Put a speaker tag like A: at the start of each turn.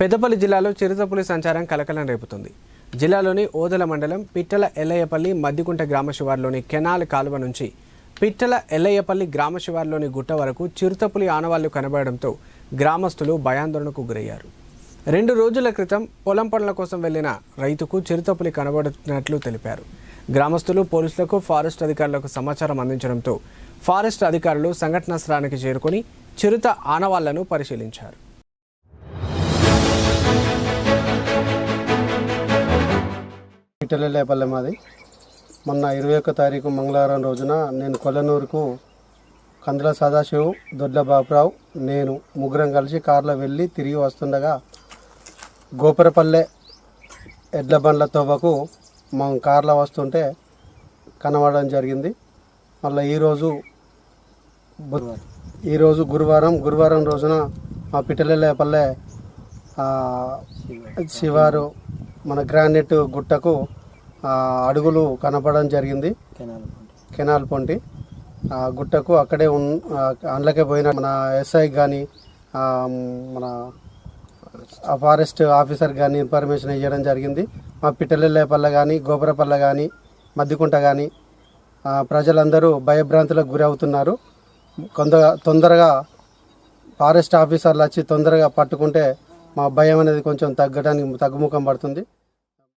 A: పెద్దపల్లి జిల్లాలో చిరుతపులి సంచారం కలకలం రేపుతుంది. జిల్లాలోని ఓదల మండలం పిట్టల ఎల్లయ్యపల్లి మద్దికుంట గ్రామ శివార్లోని కెనాల్ కాలువ నుంచి పిట్టల ఎల్లయ్యపల్లి గ్రామ శివార్లోని గుట్ట వరకు చిరుతపులి ఆనవాళ్ళు కనబడడంతో గ్రామస్తులు భయాందోళనకు గురయ్యారు. రెండు రోజుల క్రితం పొలం పనుల కోసం వెళ్ళిన రైతుకు చిరుతపులి కనబడుతున్నట్లు తెలిపారు. గ్రామస్తులు పోలీసులకు ఫారెస్ట్ అధికారులకు సమాచారం అందించడంతో ఫారెస్ట్ అధికారులు సంఘటనా స్థలానికి చేరుకుని చిరుత ఆనవాళ్ళను పరిశీలించారు.
B: పిట్టలలేపల్లె మాది. మొన్న ఇరవై ఒక్క తారీఖు మంగళవారం రోజున నేను కొల్లనూరుకు కందుల సదాశివ్ దొడ్ల బాబురావు నేను ముగ్గురం కలిసి కారులో వెళ్ళి తిరిగి వస్తుండగా గోపురపల్లె ఎడ్ల బండ్ల తోవకు మనం కార్లో వస్తుంటే కనబడడం జరిగింది. మళ్ళీ ఈరోజు ఈరోజు గురువారం గురువారం రోజున మా పిట్టలేపల్లె శివారు మన గ్రానైట్ గుట్టకు అడుగులు కనపడడం జరిగింది. కెనాల్ పొంటి. ఆ గుట్టకు అక్కడే ఉన్ ఆ, అందులోకే పోయిన మన ఎస్ఐ కానీ మన ఆ ఫారెస్ట్ ఆఫీసర్ కానీ ఇన్ఫర్మేషన్ ఇవ్వడం జరిగింది. మా పిట్టలపల్లె కానీ గోపురపల్లె కానీ మద్దికుంట కానీ ప్రజలందరూ భయభ్రాంతులకు గురి అవుతున్నారు కొంత తొందరగా ఫారెస్ట్ ఆఫీసర్లు వచ్చి తొందరగా పట్టుకుంటే మా భయం అనేది కొంచెం తగ్గడానికి తగ్గుముఖం పడుతుంది.